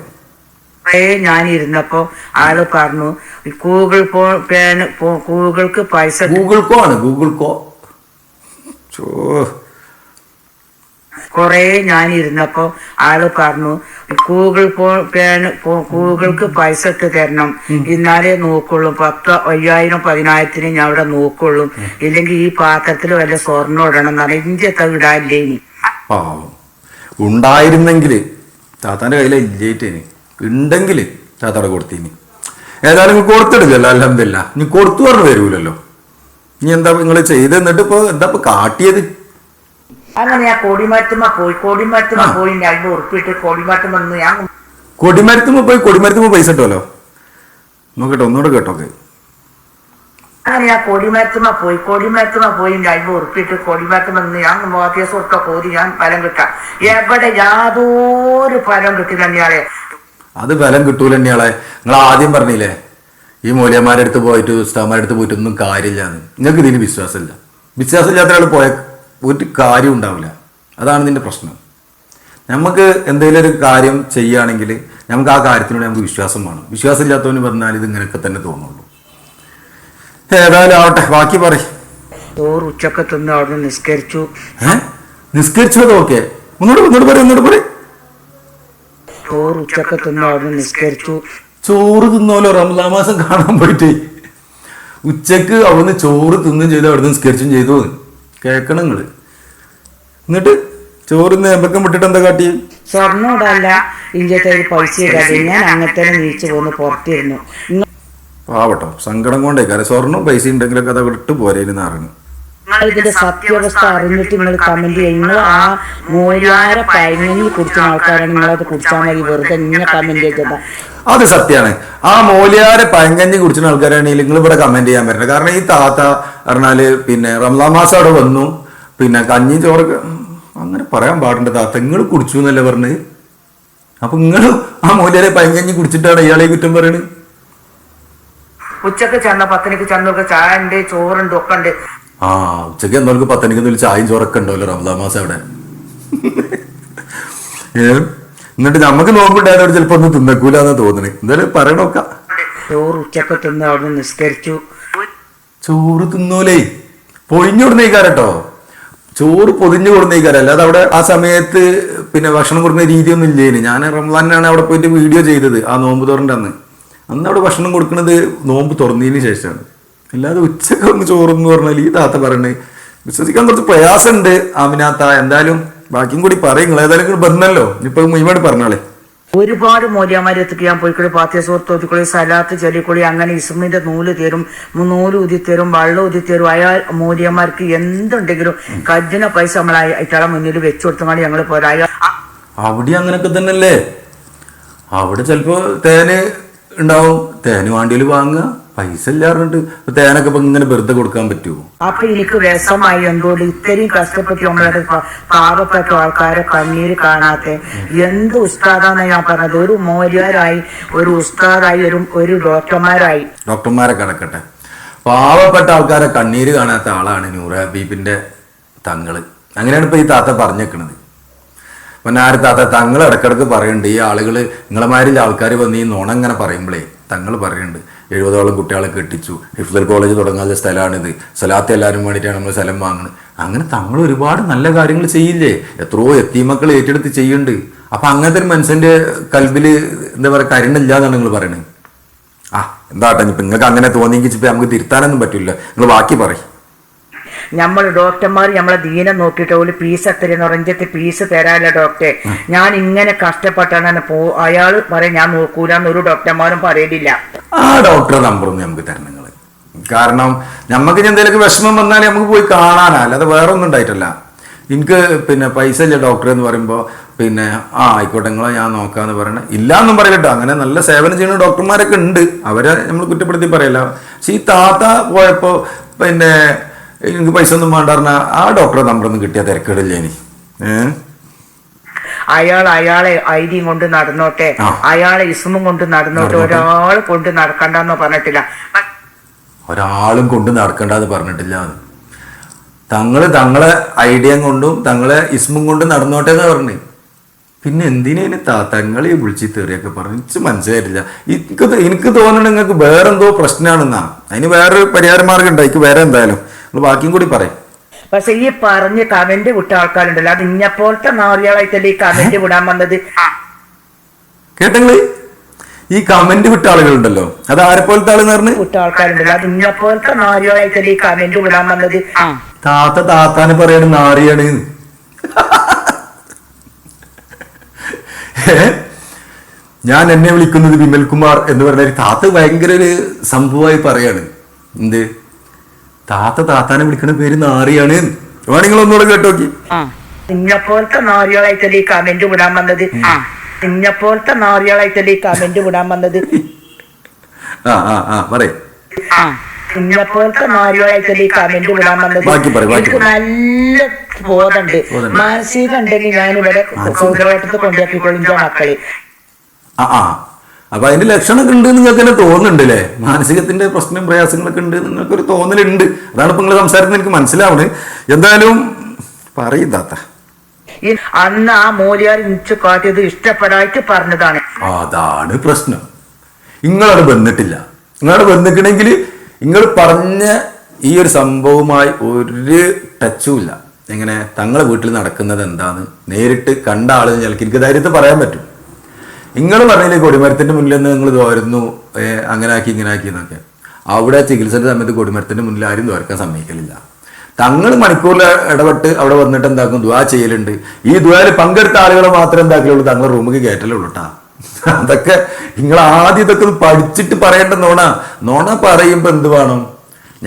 ഞാനിരുന്നപ്പോ ഞാൻ ഇരുന്നപ്പോ ആൾ പറഞ്ഞു ഗൂഗിൾ പോ- ഗൂഗിൾക്ക് പൈസ ഗൂഗിൾ കോ ആണ് ഗൂഗിൾ കോ. ചോ. കുറേ ഞാൻ ഇരുന്നപ്പോ ആൾ പറഞ്ഞു ഗൂഗിൾ ഗൂഗിൾക്ക് പൈസ ഇട്ട് തരണം. എന്നാലേ നോക്കുള്ളൂ. പത്ത് അയ്യായിരം പതിനായിരത്തിന് ഞാൻ അവിടെ നോക്കുള്ളൂ. ഇല്ലെങ്കിൽ ഈ പാത്രത്തിൽ വല്ല സ്വർണം ഇടണം എന്നാണ് ഇന്ത്യത്തെ ഇടാല്ലേ ഇനി ഉണ്ടായിരുന്നെങ്കിൽ താത്താന്റെ കയ്യിലെ ഇല്ലേറ്റേന്. ഉണ്ടെങ്കിൽ താത്താടെ കൊടുത്തീനി. ഏതായാലും കൊടുത്തിടില്ലല്ലോ അല്ലെന്തല്ല നീ കൊടുത്തു പറഞ്ഞു തരൂലല്ലോ നീ എന്താ നിങ്ങൾ ചെയ്ത് എന്നിട്ട് ഇപ്പൊ എന്താ ഇപ്പൊ കാട്ടിയത്? അങ്ങനെ ഞാൻ പോയി കോടിമരത്തുമ്മ പോയി ഞാൻ ഉറപ്പിട്ട് ഞാൻ കൊടിമരത്തുമ്പോ പോയി കൊടിമരത്തുമ്പോ പൈസ കിട്ടുമല്ലോ നോക്കട്ടെ ഒന്നുകൂടെ കേട്ടോക്കെ അങ്ങനെ ഞാൻ കൊടിമരത്തുമ്മ പോയി കൊടിമരത്തുമ്മ പോയി ഞാൻ ഉറപ്പിട്ട് കൊടിമരത്തുമ്മ നിന്ന് ഞാൻ മോത്തിയസുറക്ക പോയി ഞാൻ ഫലം കിട്ടാം. എവിടെ യാതൊരു ഫലം കിട്ടില്ല അത് ഫലം കിട്ടൂല നിങ്ങൾ ആദ്യം പറഞ്ഞില്ലേ? ഈ മൂല്യന്മാരുടെ അടുത്ത് പോയിട്ട് ഉസ്താമാരുടെ അടുത്ത് പോയിട്ട് ഒന്നും കാര്യമില്ലാന്ന് നിങ്ങൾക്ക് ഇതിന് വിശ്വാസമില്ല. വിശ്വാസമില്ലാത്ത ആൾ പോയ ഒരു കാര്യം ഉണ്ടാവില്ല. അതാണ് ഇതിന്റെ പ്രശ്നം. നമുക്ക് എന്തെങ്കിലും ഒരു കാര്യം ചെയ്യുകയാണെങ്കിൽ നമുക്ക് ആ കാര്യത്തിനോട് നമുക്ക് വിശ്വാസം വേണം. വിശ്വാസമില്ലാത്തവന് പറഞ്ഞാൽ ഇത് ഇങ്ങനെയൊക്കെ തന്നെ തോന്നുള്ളൂ. ഏതായാലും ആവട്ടെ ബാക്കി പറ ചോറ് ഉച്ചയ്ക്ക് തിന്ന് അവിടെ നിസ്കരിച്ചു. ഏ? നിസ്കരിച്ചത് ഓക്കെ. ഒന്നുകൂടെ ഒന്നുകൂടെ പറയും ഒന്നുകൂടെ പറയും. ചോറ് ഉച്ചയ്ക്ക് തിന്ന് അവിടെ നിസ്കരിച്ചു. ചോറ് തിന്നോലോ റംസാൻ മാസം കാണാൻ പോയിട്ട്. ഉച്ചയ്ക്ക് അവിടുന്ന് ചോറ് തിന്നും ചെയ്തു അവിടുന്ന് സ്കെച്ചും ചെയ്തു. കേൾക്കണം നിങ്ങൾ എന്നിട്ട് ചോറ് നേമ്പക്കം വിട്ടിട്ട് എന്താ കാട്ടി? സ്വർണം ഇടല്ല. ഇന്ത്യത്തെ പൈസ ഇടാതെ ഞാൻ അങ്ങനത്തെ നീച്ചു പോന്ന് പുറത്തിരുന്നു. ആവട്ടോ പാവട്ടോ സങ്കടം കൊണ്ടേ കാരണം സ്വർണം പൈസ ഉണ്ടെങ്കിലൊക്കെ അത് വിട്ടു പോരേന്ന് അറിഞ്ഞു നിങ്ങൾ ഇതിന്റെ സത്യാവസ്ഥ അറിഞ്ഞിട്ട് നിങ്ങൾ കമന്റ് ചെയ്യും നിങ്ങൾ ആ മൂലാര പയങ്ങി കുടിക്കുന്ന ആൾക്കാരാണ് അത് കുടിച്ചാൽ മതി. വെറുതെ ഇങ്ങനെ കമന്റ് ചെയ്തത് അത് സത്യമാണ് ആ മോലിയാരെ പയങ്കഞ്ഞി കുടിച്ചിരുന്ന ആൾക്കാരാണെങ്കിൽ നിങ്ങൾ ഇവിടെ കമന്റ് ചെയ്യാൻ പറ്റില്ല കാരണം ഈ താത്ത പറഞ്ഞാൽ പിന്നെ റംസാൻ മാസം അവിടെ വന്നു. പിന്നെ കഞ്ഞി ചോറ് അങ്ങനെ പറയാൻ പാടുണ്ട് താത്ത. നിങ്ങൾ കുടിച്ചു എന്നല്ലേ പറഞ്ഞത് അപ്പൊ നിങ്ങൾ ആ മൂല്യരെ പയങ്കഞ്ഞി കുടിച്ചിട്ടാണ് ഇയാളെ കുറ്റം പറയണത് ഉച്ചയ്ക്ക് ചെന്ന പത്തനക്ക് ചെന്നൊക്കെ ചായ ഉണ്ട് ചോറുണ്ട് ഒക്കെ ഉണ്ട്. ആ ഉച്ചയ്ക്ക് എന്തോർക്ക് പത്തനിക്ക് വിളിച്ച് ആയും ചോറൊക്കെ ഉണ്ടല്ലോ റമദാ മാസം അവിടെ. എന്നിട്ട് നമുക്ക് നോമ്പുണ്ടായതോട് ചിലപ്പോ ഒന്നും തിന്നക്കൂലെന്ന് തോന്നണേ. എന്തായാലും പറയണോക്ക ചോറ് ഉച്ചയ്ക്ക് തിന്ന് അവിടെ നിസ്കരിച്ചു. ചോറ് തിന്നൂലേ. പൊഴിഞ്ഞു കൊടുന്നേക്കാരട്ടോ ചോറ് പൊതിഞ്ഞു കൊടുന്നേക്കാരം അല്ലാതെ അവിടെ ആ സമയത്ത് പിന്നെ ഭക്ഷണം കൊടുക്കുന്ന രീതിയൊന്നും ഇല്ലേന്. ഞാൻ റംസാനാണ് അവിടെ പോയിട്ട് വീഡിയോ ചെയ്തത് ആ നോമ്പ് തുറന്റെ അന്ന് അന്ന് അവിടെ ഭക്ഷണം കൊടുക്കുന്നത് നോമ്പ് തുറന്നതിന് ശേഷമാണ്. അല്ലാതെ ഉച്ചയ്ക്ക് ഒന്ന് എന്ന് പറഞ്ഞാൽ ഈ താത്ത പറയണേ വിശ്വസിക്കാൻ കുറച്ച് പ്രയാസമുണ്ട് ആമിനാത്ത എന്തായാലും ബാക്കിയും കൂടി പറയും നിങ്ങൾ ഏതായാലും ബന്ധമല്ലോ ഇപ്പൊ മുഴുവൻ പറഞ്ഞോളെ. ഒരുപാട് മൂല്യമാരത്തേക്ക് ഞാൻ പോയിക്കൂടി. പാത്യ സുഹൃത്ത് ഒതുക്കൂടി സലാത്ത് ചെല്ലിക്കൂടി അങ്ങനെ ഇസ്മിന്റെ നൂൽ തരും നൂൽ ഊതി തരും വെള്ളം ഊതി തരും. അയാൾ മൂല്യമാർക്ക് എന്തുണ്ടെങ്കിലും കജ്ജിന പൈസ നമ്മൾ അയാളെ മുന്നിൽ വെച്ചു കൊടുത്തമാണ് ഞങ്ങൾ പോരായ അവിടെ അങ്ങനൊക്കെ തന്നെയല്ലേ? അവിടെ ചിലപ്പോ തേന് ഉണ്ടാവും. തേന് വാണ്ടിയിൽ വാങ്ങുക. പൈസ ഇല്ലാറുണ്ട്. തേനൊക്കെ ഇപ്പൊ ഇങ്ങനെ വെറുതെ കൊടുക്കാൻ പറ്റുമോ അപ്പൊ എനിക്ക് വിഷമായി എന്തുകൊണ്ട് ഇത്രയും കഷ്ടപ്പെട്ട് നമ്മളുടെ പാവപ്പെട്ട ആൾക്കാരെ കണ്ണീര് കാണാത്ത എന്ത് ഉസ്താദാന്ന് ഞാൻ പറഞ്ഞത്? ഒരു മോര്യാരായി ഒരു ഉസ്താദായി ഒരു ഒരു ഡോക്ടർമാരായി. ഡോക്ടർമാരെ കിടക്കട്ടെ. പാവപ്പെട്ട ആൾക്കാരെ കണ്ണീര് കാണാത്ത ആളാണ് നൂറ ഹബീബിന്റെ തങ്ങൾ. അങ്ങനെയാണ് ഇപ്പൊ ഈ താത്ത പറഞ്ഞേക്കണത്. പൊന്നാര് താത്ത തങ്ങൾ ഇടക്കിടക്ക് പറയുന്നുണ്ട് ഈ ആളുകൾ നിങ്ങളെമാരിൽ ആൾക്കാർ വന്ന് ഈ നുണ ഇങ്ങനെ പറയുമ്പോഴേ തങ്ങൾ പറയുന്നുണ്ട്. എഴുപതോളം കുട്ടികളെ കെട്ടിച്ചു. ഹിഫ്ദൽ കോളേജ് തുടങ്ങാത്ത സ്ഥലമാണിത്. സ്ഥലത്ത് എല്ലാവരും വേണ്ടിയിട്ടാണ് നമ്മൾ സ്ഥലം വാങ്ങുന്നത്. അങ്ങനെ തങ്ങൾ ഒരുപാട് നല്ല കാര്യങ്ങൾ ചെയ്യില്ലേ? എത്രയോ എത്തിമക്കൾ ഏറ്റെടുത്ത് ചെയ്യുന്നുണ്ട്. അപ്പം അങ്ങനത്തെ ഒരു മനുഷ്യന്റെ കൽബിൽ എന്താ പറയുക കരുണില്ലാന്നാണ് നിങ്ങൾ പറയുന്നത് ആ എന്താട്ടെ ഇപ്പം നിങ്ങൾക്ക് അങ്ങനെ തോന്നിയെങ്കിൽ ഇപ്പം നമുക്ക് തിരുത്താനൊന്നും പറ്റില്ല. നിങ്ങൾ ബാക്കി പറയും. നമ്മൾ ഡോക്ടർമാർ നമ്മളെ ദീനം നോക്കിയിട്ട് ഒരു പീസ് എത്ര പറഞ്ഞിട്ട് പീസ് തരാല്ല ഡോക്ടറെ. ഞാൻ ഇങ്ങനെ കഷ്ടപ്പെട്ടാണ് പോ അയാൾ പറയാൻ ഞാൻ നോക്കൂലെന്ന് ഒരു ഡോക്ടർമാരും പറയലില്ല. ആ ഡോക്ടറെ നമ്പറൊന്നും നമുക്ക് തരണം നിങ്ങൾ കാരണം നമുക്ക് ഇനി എന്തെങ്കിലും വിഷമം വന്നാൽ നമുക്ക് പോയി കാണാനാ. അല്ലാതെ വേറെ ഒന്നും ഉണ്ടായിട്ടല്ല. എനിക്ക് പിന്നെ പൈസ ഇല്ല ഡോക്ടർ എന്ന് പറയുമ്പോൾ പിന്നെ ആ ആയിക്കോട്ടെ നിങ്ങളെ ഞാൻ നോക്കാന്ന് പറയണേ. ഇല്ല എന്നും പറയട്ടോ അങ്ങനെ നല്ല സേവനം ചെയ്യുന്ന ഡോക്ടർമാരൊക്കെ ഉണ്ട്. അവരെ നമ്മൾ കുറ്റപ്പെടുത്തി പറയല്ല പക്ഷെ ഈ താത്ത പോയപ്പോൾ പിന്നെ എനിക്ക് പൈസ ഒന്നും വേണ്ട പറഞ്ഞാൽ ആ ഡോക്ടറെ നമ്പറൊന്നും കിട്ടിയ തിരക്കേടില്ല ഇനി? ഏഹ് അയാൾ അയാളെ ഐഡിയും കൊണ്ട് നടന്നോട്ടെ. അയാളെ ഇസ്മും കൊണ്ട് നടന്നോട്ടെ. ഒരാൾ കൊണ്ട് നടക്കണ്ടെന്ന് പറഞ്ഞിട്ടില്ല. ഒരാളും കൊണ്ട് നടക്കണ്ടെന്ന് പറഞ്ഞിട്ടില്ല. തങ്ങൾ തങ്ങളെ ഐഡിയ കൊണ്ടും തങ്ങളെ ഇസ്മും കൊണ്ടും നടന്നോട്ടെ എന്ന് പറഞ്ഞു. പിന്നെ എന്തിനേന് തങ്ങളെ വിളിച്ച് തെറിയൊക്കെ പറഞ്ഞു? എനിക്ക് മനസ്സിലായിട്ടില്ല. എനിക്ക് എനിക്ക് തോന്നണ നിങ്ങൾക്ക് വേറെന്തോ പ്രശ്നമാണെന്നാ അതിന് വേറൊരു പരിഹാര മാർഗം ഉണ്ട്? എനിക്ക് വേറെ എന്തായാലും. നിങ്ങൾ ബാക്കിയും കൂടി പറയും. പക്ഷെ ഈ പറഞ്ഞ് കമന്റ് വിട്ട ആൾക്കാരുണ്ടല്ലോ. അത് ഇഞ്ഞപ്പോലത്തെ നാളികളായിട്ടല്ലേ ഈ കമന്റ് വിടാൻ വന്നത്? കേട്ടങ്ങൾ ഈ കമന്റ് വിട്ട ആളുകളുണ്ടല്ലോ. അത് ആരെ പോലത്തെ ആളെന്ന് പറഞ്ഞ്? വിട്ട ആൾക്കാരുണ്ടല്ലോ. അത് ഇഞ്ഞപ്പോലത്തെ നാളികളായിട്ടല്ലേ ഈ കമന്റ് വിടാൻ വന്നത്? താത്ത താത്താന് പറയണ നാറിയാണ്. ഞാൻ എന്നെ വിളിക്കുന്നത് വിമൽകുമാർ എന്ന് പറഞ്ഞ ഒരു താത്ത ഭയങ്കര ഒരു സംഭവമായി പറയാണ്. എന്ത്? താത്ത താത്താനെ വിളിക്കുന്ന പേര് നാറിയാണ്. നിങ്ങൾ ഒന്നുകൂടെ കേട്ടോക്കി. ഇഞ്ഞപ്പോലത്തെ നാളികളായിട്ടല്ലേ ഈ കമന്റ് വിടാൻ വന്നത്? ഇഞ്ഞപ്പോലത്തെ നാളികളായിട്ടല്ലേ ഈ കമന്റ് വിടാൻ വന്നത്? ആ ആ ആ പറയേ. ഇന്നപ്പോലത്തെ നാലുകളായിട്ടല്ലേ ഈ കമന്റ് വിടാൻ വന്നത്? എനിക്ക് നല്ല ബോധമുണ്ട്. മാനസിക ഉണ്ടെങ്കിൽ ഞാൻ ഇവിടെ സൗകര്യമായിട്ട് കൊണ്ടാക്കിക്കൊള്ളിന്റെ മക്കളെ. ആ ആ. അപ്പൊ അതിന്റെ ലക്ഷണമൊക്കെ ഉണ്ട് നിങ്ങൾക്ക് തന്നെ തോന്നുന്നുണ്ട് അല്ലേ? മാനസികത്തിന്റെ പ്രശ്നം പ്രയാസങ്ങളൊക്കെ ഉണ്ട് നിങ്ങൾക്കൊരു തോന്നലുണ്ട്. അതാണ് ഇപ്പൊ നിങ്ങൾ സംസാരത്തിൽ എനിക്ക് മനസ്സിലാവുന്നത് എന്തായാലും പറയും താത്ത ഈ അന്ന് ആ മൂലിയാർ കാട്ടിയത് ഇഷ്ടപ്പെടായിട്ട് പറഞ്ഞതാണ്. അതാണ് പ്രശ്നം. നിങ്ങളവിടെ വന്നിട്ടില്ല. നിങ്ങളവിടെ വന്നിക്കണമെങ്കിൽ നിങ്ങൾ പറഞ്ഞ ഈ ഒരു സംഭവവുമായി ഒരു ടച്ചും ഇല്ല. എങ്ങനെ? തങ്ങളെ വീട്ടിൽ നടക്കുന്നത് എന്താന്ന് നേരിട്ട് കണ്ട ആൾ ചിലക്ക് എനിക്ക് ധൈര്യത്തിൽ പറയാൻ പറ്റും. നിങ്ങൾ പറഞ്ഞില്ലേ കൊടിമരത്തിന്റെ മുന്നിൽ നിന്ന് നിങ്ങൾ തോരുന്നു അങ്ങനെ ആക്കി ഇങ്ങനെ ആക്കി എന്നൊക്കെ. അവിടെ ചികിത്സയുടെ സമയത്ത് കൊടിമരത്തിന്റെ മുന്നിൽ ആരും തോർക്കാൻ സമ്മതിക്കലില്ല. തങ്ങൾ മണിക്കൂറിൽ ഇടപെട്ട് അവിടെ വന്നിട്ട് എന്താക്കും? ദ്വാ ചെയ്യലുണ്ട്. ഈ ദ്വായിൽ പങ്കെടുത്ത ആളുകളെ മാത്രമേ എന്താക്കലുള്ളൂ. തങ്ങൾ റൂമിൽ കയറ്റലുള്ളൂ കേട്ടാ അതൊക്കെ നിങ്ങൾ ആദ്യം ഇതൊക്കെ പഠിച്ചിട്ട് പറയേണ്ട നോണ. നോണ പറയുമ്പോ എന്ത് വേണം?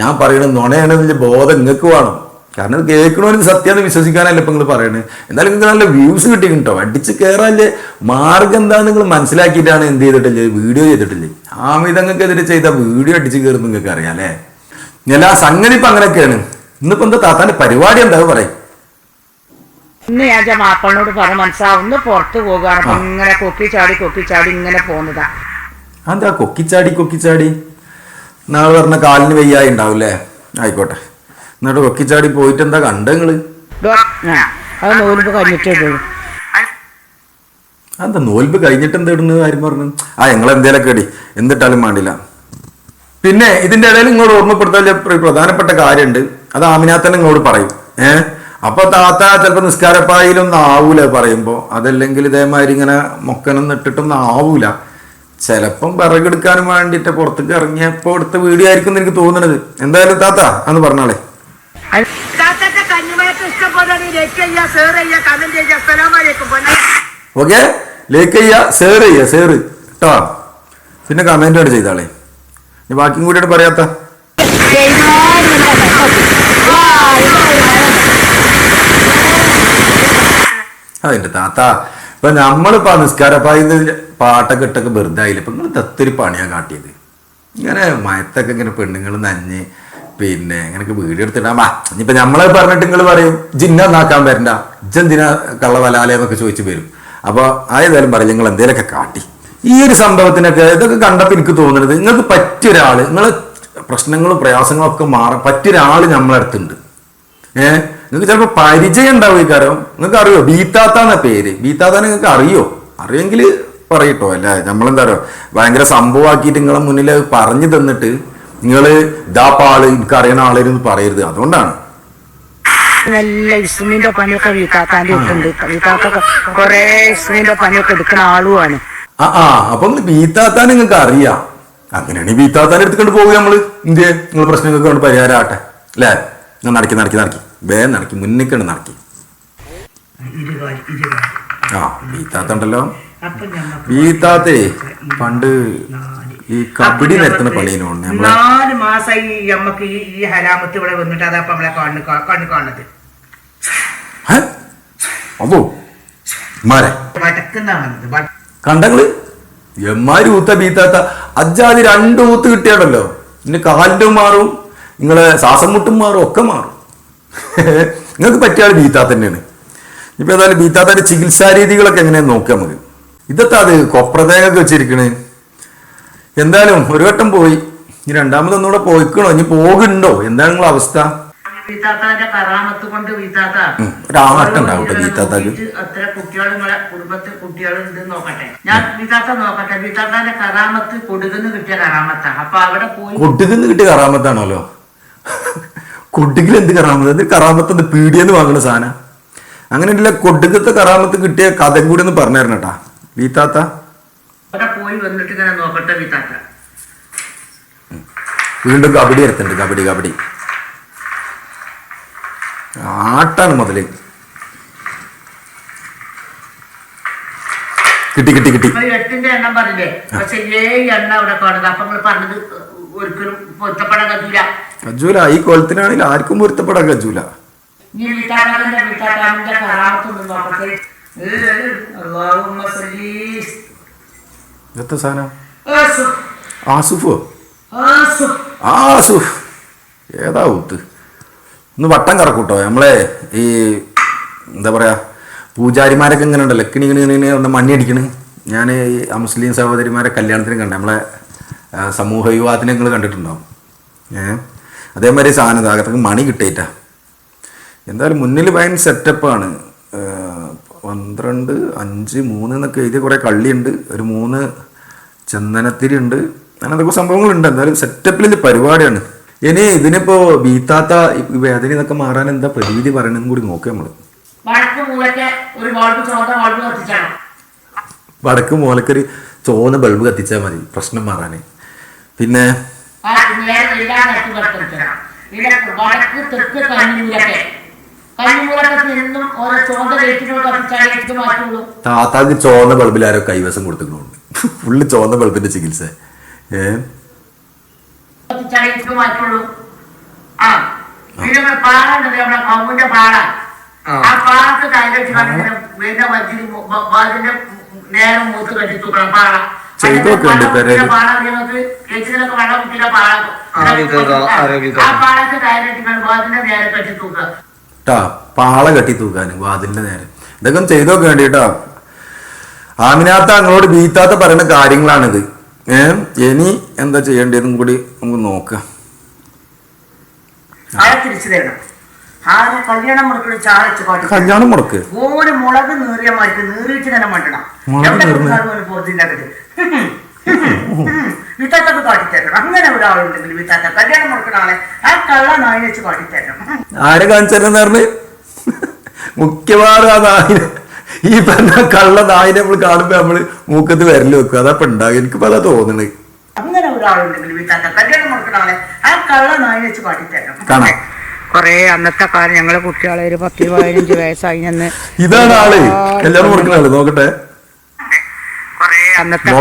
ഞാൻ പറയണത് നുണയാണെന്നുള്ള ബോധം നിങ്ങൾക്ക് വേണം. കാരണം ഇത് കേൾക്കണവർക്ക് സത്യം വിശ്വസിക്കാനല്ല ഇപ്പൊ നിങ്ങൾ പറയുന്നത് എന്നാലും നിങ്ങൾക്ക് നല്ല വ്യൂസ് കിട്ടിയിട്ടുണ്ടോ അടിച്ച് കയറാല്ലേ മാർഗം എന്താണെന്ന് നിങ്ങൾ മനസ്സിലാക്കിയിട്ടാണ് എന്ത് ചെയ്തിട്ടില്ലേ? വീഡിയോ ചെയ്തിട്ടില്ലേ? ആമിതങ്ങൾക്കെതിരെ ചെയ്ത വീഡിയോ അടിച്ച് കയറും നിങ്ങൾക്ക് അറിയാം അല്ലേ? ഞാൻ ആ സംഗതി ഇപ്പൊ അങ്ങനെയൊക്കെയാണ്. ഇന്നിപ്പോ എന്താ താത്താന്റെ പരിപാടി എന്താ പറയും? ഇന്ന് ഞാൻ മാപ്പളിനോട് പറഞ്ഞ മനസ്സിലാവും ഒന്ന് പുറത്തു പോകുകയാണ് ഇങ്ങനെ ചാടി കൊക്കി ചാടി ഇങ്ങനെ പോകുന്നതാ. എന്താ കൊക്കിച്ചാടി കൊക്കിച്ചാടി? നാളെ പറഞ്ഞ കാലിന് വയ്യായി ഉണ്ടാവും ആയിക്കോട്ടെ. എന്നിട്ട് ഒക്കിച്ചാടി പോയിട്ട് എന്താ കണ്ട നിങ്ങൾ? അത് കഴിഞ്ഞിട്ടേ ഉള്ളൂ. എന്താ നോൽപ്പ് കഴിഞ്ഞിട്ട് എന്താ ഇടുന്നത് കാര്യം പറഞ്ഞു? ആ ഞങ്ങൾ എന്തേലൊക്കെ ഇടി. എന്തിട്ടാലും വേണ്ടില്ല പിന്നെ ഇതിന്റെ ഇടയിൽ ഇങ്ങോട്ട് ഓർമ്മപ്പെടുത്താൻ പ്രധാനപ്പെട്ട കാര്യമുണ്ട്. അത് ആമിനാത്തന്നെ ഇങ്ങോട്ട് പറയും. ഏഹ് അപ്പൊ താത്ത ചിലപ്പോ നിസ്കാരപ്പായിലൊന്നും ആവൂല പറയുമ്പോ. അതല്ലെങ്കിൽ ഇതേമാതിരി ഇങ്ങനെ മൊക്കനൊന്നും ഇട്ടിട്ടൊന്നും ആവൂല. ചിലപ്പം വിറകെടുക്കാനും വേണ്ടിയിട്ട് പുറത്തേക്ക് ഇറങ്ങിയപ്പോ എടുത്ത വീഡിയോ ആയിരിക്കും എന്ന് എനിക്ക് തോന്നുന്നത് എന്തായാലും താത്ത അന്ന് പറഞ്ഞാളെ. ഓക്കെ ലൈക്ക് ചെയ്യുക ഷെയർ ചെയ്യുക ഷെയർ കേട്ടോ പിന്നെ കമന്റ് ആണ് ചെയ്താളെ. ഇനി ബാക്കിയും കൂടി പറയാത്ത. അതിന്റെ താത്ത. ഇപ്പൊ നമ്മളിപ്പോ നിസ്കാരപ്പായ പാട്ടൊക്കെ ഇട്ടൊക്കെ വെറുതെ ആയില്ല? ഇപ്പൊ നിങ്ങൾ തത്തൊരു പണിയാ കാട്ടിയത്. ഇങ്ങനെ മയത്തൊക്കെ ഇങ്ങനെ പെണ്ണുങ്ങൾ നഞ്ഞ് പിന്നെ അങ്ങനെയൊക്കെ വീഡിയോ എടുത്തിടാം വാ. ഇനിയിപ്പൊ നമ്മളെ പറഞ്ഞിട്ട് നിങ്ങൾ പറയും ജിന്ന നാക്കാൻ വരണ്ട. ജന്തിന കള്ള വലാലയെന്നൊക്കെ ചോദിച്ചു വരും. അപ്പൊ ആയതായാലും പറയും നിങ്ങൾ എന്തേലൊക്കെ കാട്ടി. ഈ ഒരു സംഭവത്തിനൊക്കെ ഇതൊക്കെ കണ്ടപ്പോൾ എനിക്ക് തോന്നുന്നത് നിങ്ങൾക്ക് പറ്റിയ നിങ്ങൾ പ്രശ്നങ്ങളും പ്രയാസങ്ങളും ഒക്കെ മാറാൻ പറ്റിയ ഒരാൾ നമ്മളെ അടുത്തുണ്ട്. ഏഹ് നിങ്ങൾക്ക് ചിലപ്പോൾ പരിചയം ഉണ്ടാവും ഈ കാര്യം. നിങ്ങൾക്ക് അറിയോ? ബീത്താത്താന്ന പേര്. ബീത്താത്ത നിങ്ങൾക്ക് അറിയോ? അറിയെങ്കിൽ പറയട്ടോ അല്ലേ നമ്മളെന്താ പറയുക ഭയങ്കര സംഭവമാക്കിയിട്ട് നിങ്ങളെ മുന്നിൽ പറഞ്ഞു തന്നിട്ട് നിങ്ങൾ ഇതാ പാൾ എനിക്ക് അറിയണ ആളെന്ന് പറയരുത്. അതുകൊണ്ടാണ്. നല്ല ഇസ്മിന്റെ പണിയൊക്കെ വീട്ടാത്താന്റെ ഇട്ടുണ്ട് വീട്ടാത്ത കൊറേ ഇസ്മിന്റെ പണിയൊക്കെ എടുക്കുന്ന ആളുമാണ് ആ ആ അപ്പൊ വീത്താത്താൻ ബീത്താത്താൻ നിങ്ങൾക്ക് അറിയാം. അങ്ങനെയാണെങ്കിൽ വീത്താത്താൻ എടുത്തുകൊണ്ട് പോകുക നമ്മൾ. ഇന്ത്യ നിങ്ങൾ പ്രശ്നങ്ങൾക്ക് കൊണ്ട് പരിഹാരം ആട്ടെ അല്ലേ? ഞാൻ നടക്കി നടക്കി നടക്കി. വേഗം നടക്കി മുന്നിക്കണ്ട് നടക്കി. ആ ബീത്താത്ത ഉണ്ടല്ലോ. ബീത്താത്തേ പണ്ട് ഈ കബഡി പണിയിനോണ്ട് നമ്മളെ നാല് നമ്മക്ക് ഈ ഈ ഹലാമത്ത് ഇവിടെ വന്നിട്ട് അതാ നമ്മളെ കണ്ണു കണ്ണു കാണുന്നത്? അതോ മാരെ വടക്കുന്ന വന്നത് വട- കണ്ടങ്ങൾ? എമ്മാരി ഊത്ത ബീത്താത്ത? അജ്ജാതി രണ്ട് ഊത്ത് കിട്ടിയാണല്ലോ പിന്നെ കാലിന്റെ മാറും നിങ്ങളെ ശ്വാസം മുട്ടും മാറും ഒക്കെ മാറും. നിങ്ങൾക്ക് പറ്റിയ ആൾ ബീത്താത്ത തന്നെയാണ്. ഇപ്പൊ ഏതായാലും ബീത്താത്തന്റെ ചികിത്സാ രീതികളൊക്കെ എങ്ങനെയാന്ന് നോക്കാം നമുക്ക്. ഇതൊക്കെ അത് കൊപ്രതേങ്ങൊക്കെ വെച്ചിരിക്കണേ. എന്തായാലും ഒരു വട്ടം പോയി. ഇനി രണ്ടാമതൊന്നുകൂടെ പോയിക്കണോ? ഇനി പോകുന്നുണ്ടോ? എന്താണ് നിങ്ങളെ അവസ്ഥ? വീത്താത്താന്റെ കറാമത്ത് കൊണ്ട് വീത്താത്ത ഉം, ഒരാട്ടം ഉണ്ടാവട്ടെ വീത്താത്താക്ക്. അത്ര കുട്ടികൾ നിങ്ങളെ കുടുംബത്തിൽ കുട്ടികളുണ്ട് നോക്കട്ടെ. ഞാൻ വീത്താത്ത നോക്കട്ടെ. വീത്താത്താന്റെ കറാമത്ത് കൊടുകുന്ന് കിട്ടിയ അപ്പൊ അവിടെ പോയി കിട്ടിയ കറാമത്താണല്ലോ കൊട്ടുകിൽ എന്ത് കറാമത്ത് അത് കറാമത്ത് എന്ത് പീടിയെന്ന് വാങ്ങുന്ന സാധനം. അങ്ങനെ കൊട്ടുകത്തെ കറാമത്ത് കിട്ടിയ കഥ കൂടി ഒന്ന് പറഞ്ഞു തരണം കേട്ടാ. വീത്താത്ത പോയി വന്നിട്ട് ഇങ്ങനെ നോക്കട്ടെ വിത്താക്ക വീണ്ടും കബഡി എടുത്തിട്ടുണ്ട് കബഡി കബഡി. ആട്ടാണ് മുതൽ. കിട്ടി കിട്ടി കിട്ടി. എട്ടിന്റെ എണ്ണം പറഞ്ഞില്ലേ? പക്ഷെ ഏഴ് എണ്ണ അവിടെ കാണുന്നത് അപ്പൊ നമ്മൾ പറഞ്ഞത് ഒരിക്കലും പൊരുത്തപ്പെടാൻ കഴിയില്ല കജൂല. ഈ കൊലത്തിനാണെങ്കിൽ ആർക്കും പൊരുത്തപ്പെടാൻ കജൂല. വീട്ടാക്കാരന്റെ വീട്ടാക്കാരന്റെ കറാമത്തൊന്നും നോക്കട്ടെ. ഇതത്തെ സാധനം? ആസു, ആസുഫോ ആസു. ആസുഫ് ഏതാ ഊത്ത് ഒന്ന് വട്ടം കറക്കൂട്ടോ. നമ്മളെ ഈ എന്താ പറയാ പൂജാരിമാരൊക്കെ ഇങ്ങനെ ഉണ്ടല്ലോ. കിണി കിണി കിണി ഒന്ന് മണ്ണി അടിക്കണ്. ഞാൻ ഈ മുസ്ലിം സഹോദരിമാരെ കല്യാണത്തിന് കണ്ട നമ്മളെ സമൂഹ വിവാഹത്തിന് നിങ്ങൾ കണ്ടിട്ടുണ്ടാവും. ഏ? അതേമാതിരി സാധനം അകത്തേക്ക് മണി കിട്ടിയിട്ടാ എന്തായാലും മുന്നിൽ ഭയങ്കര സെറ്റപ്പാണ് പന്ത്രണ്ട് അഞ്ച് മൂന്ന് എന്നൊക്കെ എഴുതിയ കുറേ കള്ളിയുണ്ട്. ഒരു മൂന്ന് ചന്ദനത്തിരി ഉണ്ട് അങ്ങനെ അതൊക്കെ സംഭവങ്ങളുണ്ട്. എന്തായാലും സെറ്റപ്പിൽ പരിപാടിയാണ്. ഇനി ഇതിനിപ്പോ ബീത്താത്ത ഈ വേദന ഇതൊക്കെ മാറാൻ എന്താ പ്രതിവിധി പറയണമെന്നും കൂടി നോക്കാം നമ്മൾ. വടക്ക് മൂലക്കൊരു ചോന്ന ബൾബ് കത്തിച്ചാൽ മതി പ്രശ്നം മാറാൻ പിന്നെ വടക്ക് തെക്ക് താത്താക്ക് ചോന്ന ബൾബിൽ ആരോ കൈവശം കൊടുത്തിട്ടുണ്ട്. ഫുള്ള് ചോന്ന ബൾബിന്റെ ചികിത്സ. ഏ? കത്തിച്ചാൽ എടുത്ത് മാറ്റുള്ളൂ. ആ പിന്നെ പാറ ഉണ്ടല്ലോ നമ്മുടെ കവുന്റെ പാറ. ആ. പാറക്ക് കൈവച്ച് കണ്ടിട്ട് വീണ്ടും വച്ചിട്ട് വാതിന്റെ നേരം മൂത്ത് കെട്ടി തൂക്കണം പാറ. ചെയ്തൊക്കെ ഉണ്ട് പെരേൽ. പാറ കെട്ടി പാള കെട്ടി തൂക്കാൻ വാതിലിന്റെ നേരെ. ഇതൊക്കെ ചെയ്തു ചെയ്തൊക്കെ വേണ്ടിട്ടാ. ആമിനാത്ത അങ്ങോട്ട് ബീത്താത്ത പറയുന്ന കാര്യങ്ങളാണിത്. ഏ ഇനി എന്താ ചെയ്യേണ്ടതെന്നും കൂടി നമുക്ക് നോക്കാം. കല്യാണം മുടക്കി. ഒരു മുളക് നീറിയ മാറ്റി നീറിയിട്ട് തന്നെ മണ്ടണം. വിത്താത്തൊക്കെ കാട്ടിത്തരണം അങ്ങനെ ഒരാളുണ്ടെങ്കിൽ വിത്താത്ത കല്യാണം മുടക്കുന്ന ആളെ ആ കള്ള നായിനെ വെച്ച് കാട്ടിത്തരണം ആരെ കാണിച്ചാലെന്ന് പറഞ്ഞു? മുഖ്യമാറും ആ നായിനെ ഈ പറഞ്ഞ കള്ള നായിനെ നമ്മൾ കാണുമ്പോ നമ്മൾ മൂക്കത്ത് വിരൽ വെക്കുക അതാ ഇപ്പൊ ഉണ്ടാകും എനിക്കിപ്പോ അതാ തോന്നണേ. അങ്ങനെ ഒരാളുണ്ടെങ്കിൽ വിത്താത്ത കല്യാണം മുടക്കുന്ന ആളെ ആ കള്ള നായിനെ വെച്ച് കാട്ടിത്തരണം കാണാം. കൊറേ അന്നത്തെ കാലം ഞങ്ങളെ കുട്ടികളെ ഒരു പത്ത് പതിനഞ്ച് വയസ്സായി നിന്ന് ഇതാണ് ആൾ. കല്യാണം മുടക്കുന്ന ആൾ. നോക്കട്ടെ. അന്നത്തെ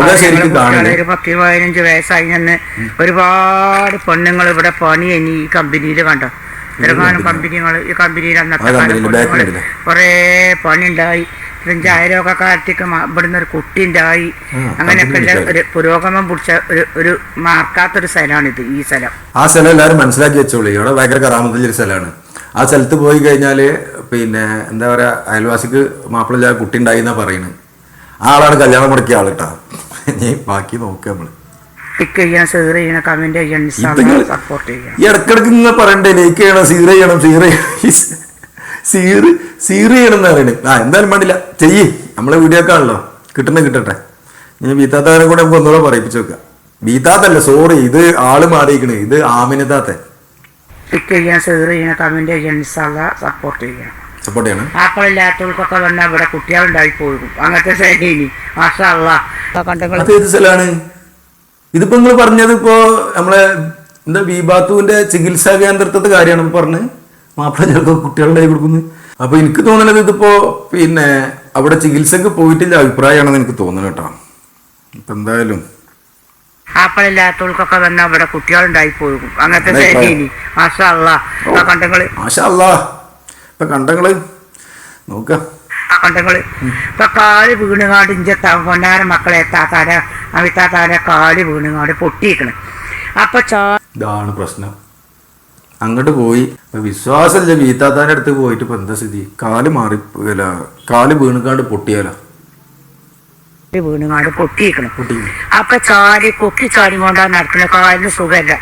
ഒരു പത്ത് പതിനഞ്ച് വയസ്സായി നിന്ന് ഒരുപാട് പെണ്ണുങ്ങൾ ഇവിടെ പണി ഇനി ഈ കമ്പനിയിൽ കണ്ടോ? നിർമ്മാണം കമ്പനികൾ ഈ കമ്പനിയിൽ അന്നത്തെ കാലം? കുറേ പണി ഉണ്ടായി പിന്നെ അയലോക്കാലത്തേക്ക് ഇവിടുന്ന് ഒരു കുട്ടി ഉണ്ടായി. അങ്ങനെയൊക്കെ ഒരു പുരോഗമനം പിടിച്ച ഒരു ഒരു മാർക്കാത്തൊരു സ്ഥലമാണിത് ഈ സ്ഥലം. ആ സ്ഥലം എല്ലാവരും മനസ്സിലാക്കി വെച്ചോളൂ. ഇവിടെ ഭയങ്കര കറാമത്തിലൊരു സ്ഥലമാണ്. ആ സ്ഥലത്ത് പോയി കഴിഞ്ഞാൽ പിന്നെ എന്താ പറയാ അയൽവാസിക്ക് മാപ്പിള കുട്ടി ഉണ്ടായി എന്നാ പറയുന്നത് ആളാണ് കല്യാണം മുടക്കിയ ആൾ കേട്ടോ ഇനി ബാക്കി നോക്കുക നമ്മൾ. ടിക്ക് ചെയ്യണം ഷെയർ ചെയ്യണം കമന്റ് ചെയ്യണം ഇതിങ്ങൾ സപ്പോർട്ട് ചെയ്യണം ഇടക്കിടക്ക് ഇങ്ങനെ പറയണ്ടേ ലൈക്ക് ചെയ്യണം സീറ ചെയ്യണം സീറ സീറ് സീറ് ചെയ്യണം എന്ന് പറയണേ. ആ എന്തായാലും വേണ്ടില്ല. ചെയ്യ്. നമ്മളെ വീഡിയോ ഒക്കെ ആണല്ലോ കിട്ടുന്ന കിട്ടട്ടെ. ഇനി ബീത്താത്തവരെ കൂടെ നമുക്ക് ഒന്നുകൂടെ പറയിപ്പിച്ചു വെക്കാം. ബീത്താത്തല്ല സോറി ഇത് ആൾ മാറിയിരിക്കണേ. ഇത് ആമിനത്താത്തെ ടിക്ക് ചെയ്യണം ഷെയർ ചെയ്യണം കമന്റ് ചെയ്യണം സപ്പോർട്ട് ചെയ്യണം സപ്പോർട്ട് ചെയ്യണം. ആപ്പിളില്ലാത്തവർക്കൊക്കെ വന്നാൽ ഇവിടെ കുട്ടികളുണ്ടായി പോകും. അങ്ങനത്തെ ശൈലി. മാഷാ അള്ളാ. കണ്ടങ്ങൾ അത് ഏത് സ്ഥലമാണ്? ഇതിപ്പോ നിങ്ങൾ പറഞ്ഞത് ഇപ്പോ നമ്മളെ എന്താ ബീബാത്തുവിന്റെ ചികിത്സാ കേന്ദ്രത്തെ കാര്യമാണ് പറഞ്ഞ്. പറഞ്ഞത് മാപ്പിള ചിലപ്പോൾ കുട്ടികളുണ്ടായി കൊടുക്കുന്നത് അപ്പൊ എനിക്ക് തോന്നുന്നത് ഇതിപ്പോ പിന്നെ അവിടെ ചികിത്സക്ക് പോയിട്ടില്ല അഭിപ്രായമാണെന്ന് എനിക്ക് തോന്നുന്നു കേട്ടോ. ഇപ്പൊ എന്തായാലും. ആപ്പിളില്ലാത്തവർക്കൊക്കെ വന്നാൽ ഇവിടെ കുട്ടികളുണ്ടായി പോകും. അങ്ങനത്തെ ശൈലി. മാഷാ അല്ലാ ആ കണ്ടങ്ങൾ മാഷാ അല്ലാ ഇപ്പൊ കണ്ടങ്ങൾ? നോക്ക. ആ കണ്ടങ്ങൾ. ഇപ്പൊ കാൽ വീണുകാട് ഇഞ്ച പൊന്നാര മക്കളെ എത്താത്താര അവിത്താത്താര കാൽ വീണുകാട് പൊട്ടിയിക്കണ്. അപ്പൊ ചാ ഇതാണ് പ്രശ്നം. അങ്ങോട്ട് പോയി. വിശ്വാസമില്ല വീത്താത്താന്റെ അടുത്ത് പോയിട്ട് ഇപ്പൊ എന്താ സ്ഥിതി? കാൽ മാറി അല്ല കാൽ വീണുകാട് പൊട്ടിയാലോ? വീണുകാട് പൊട്ടിയിരിക്കണം പൊട്ടി അപ്പൊ ചാരി കൊക്കി ചാടി കൊണ്ടാ നടക്കുന്നത് കാലിന് സുഖമല്ല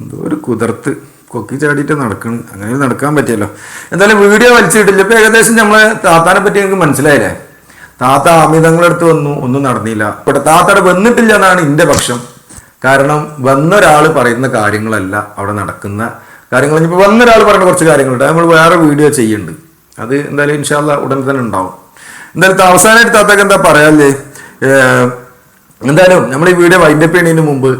എന്തോ ഒരു കുതിർത്ത്. കൊക്കി ചാടിയിട്ട് നടക്കണം. അങ്ങനെ നടക്കാൻ പറ്റിയല്ലോ. എന്തായാലും വീഡിയോ വലിച്ചിട്ടില്ല. ഇപ്പൊ ഏകദേശം നമ്മളെ താത്താനെ പറ്റി എനിക്ക് മനസ്സിലായില്ലേ? താത്ത അമിതങ്ങളെടുത്ത് വന്നു. ഒന്നും നടന്നില്ല. ഇവിടെ താത്തയുടെ വന്നിട്ടില്ല എന്നാണ് എന്റെ പക്ഷം. കാരണം വന്നൊരാൾ പറയുന്ന കാര്യങ്ങളല്ല അവിടെ നടക്കുന്ന കാര്യങ്ങൾ. ഇപ്പോൾ വന്നൊരാൾ പറയുന്ന കുറച്ച് കാര്യങ്ങളുണ്ട്. നമ്മൾ വേറെ വീഡിയോ ചെയ്യുന്നുണ്ട് അത് എന്തായാലും ഇൻഷാല്ല ഉടൻ തന്നെ ഉണ്ടാവും. എന്തായാലും അവസാനമായിട്ട് താത്തക്ക് എന്താ പറയാല്ലേ? എന്തായാലും നമ്മൾ ഈ വീഡിയോ വൈൻഡപ്പ് ചെയ്യുന്നതിന് മുമ്പ്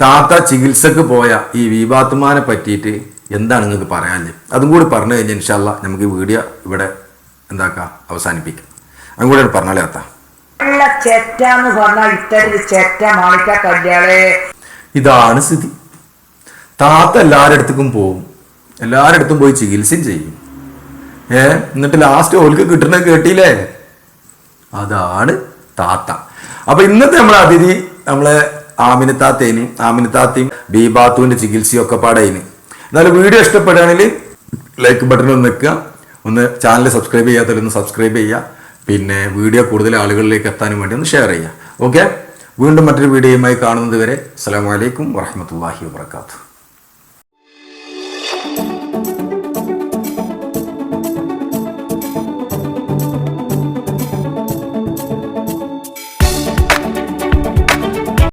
താത്ത ചികിത്സക്ക് പോയ ഈ വിവാത്തുമാനെ പറ്റിയിട്ട് എന്താണ് നിങ്ങൾക്ക് പറയാനുള്ളത്? അതും കൂടി പറഞ്ഞു കഴിഞ്ഞാൽ ഇൻഷാല്ല നമുക്ക് ഈ വീഡിയോ ഇവിടെ എന്താക്കാം അവസാനിപ്പിക്കാം. അതും കൂടെ പറഞ്ഞാലേ അത്ത ചെറ്റാന്ന് പറഞ്ഞാൽ ഇത്തരം ചെറ്റ മാണിക്ക കല്യാളെ ഇതാണ് സ്ഥിതി. താത്ത എല്ലാവരുടെ അടുത്തേക്കും പോവും. എല്ലാവരുടെ അടുത്തും പോയി ചികിത്സയും ചെയ്യും. ഏ എന്നിട്ട് ലാസ്റ്റ് ഓൾക്ക് കിട്ടുന്നത് കേട്ടില്ലേ? അതാണ് താത്ത. അപ്പൊ ഇന്നത്തെ നമ്മളെ അതിഥി നമ്മളെ ആമിനത്താത്തേന് ആമിനത്താത്തയും ബീബാത്തുവിന്റെ ചികിത്സയും ഒക്കെ പാടേന് എന്നാലും വീഡിയോ ഇഷ്ടപ്പെടുകയാണെങ്കിൽ ലൈക്ക് ബട്ടൺ ഒന്ന് നിൽക്കുക. ഒന്ന് ചാനൽ സബ്സ്ക്രൈബ് ചെയ്യാത്തവരൊന്ന് സബ്സ്ക്രൈബ് ചെയ്യുക. പിന്നെ വീഡിയോ കൂടുതൽ ആളുകളിലേക്ക് എത്താനും വേണ്ടി ഒന്ന് ഷെയർ ചെയ്യുക. ഓക്കെ വീണ്ടും മറ്റൊരു വീഡിയോയുമായി കാണുന്നത് വരെ അസ്സാം വലൈക്കും വാഹമത്തല്ലാഹി വാത്തു